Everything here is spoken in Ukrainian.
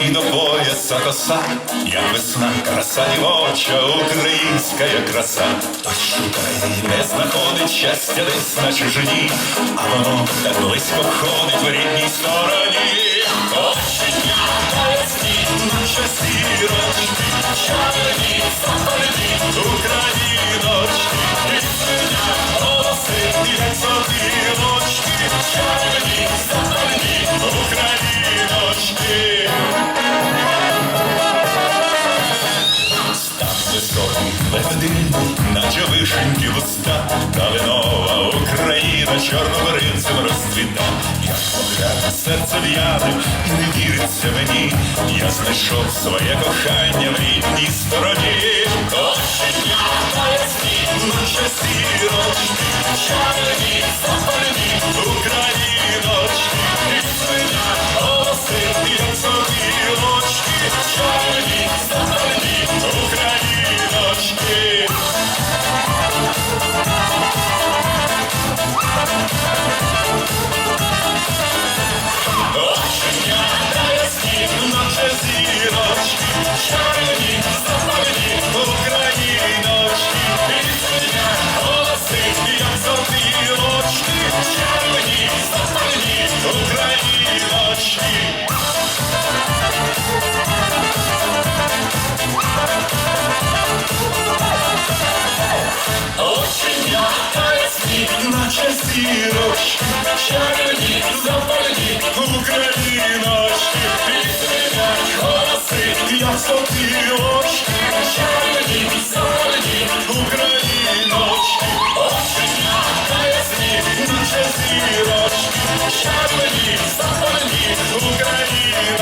і до пояса коса, як весна, краса дівоча, українська краса. Хтось шукає і не знаходить щастя десь на чужині, а воно так близько ходить в рідній стороні. Очення поясні, наша сірочки, чарні запальні україночки, лебединий, наче вишеньки вуста, Калинова Україна чорнобиринцем розцвіта. Як погляд серце в'яне і не віриться мені, я знайшов своє кохання в рідній стороні. Очення поясні, наче сірочки, чарні наче сірочки, чарівні, запальні україночки, Відсвітять голоси, як сопілочки, чарівні, запальні україночки, оченята ясні, наче сірочки, чарівні, запалі, україночки.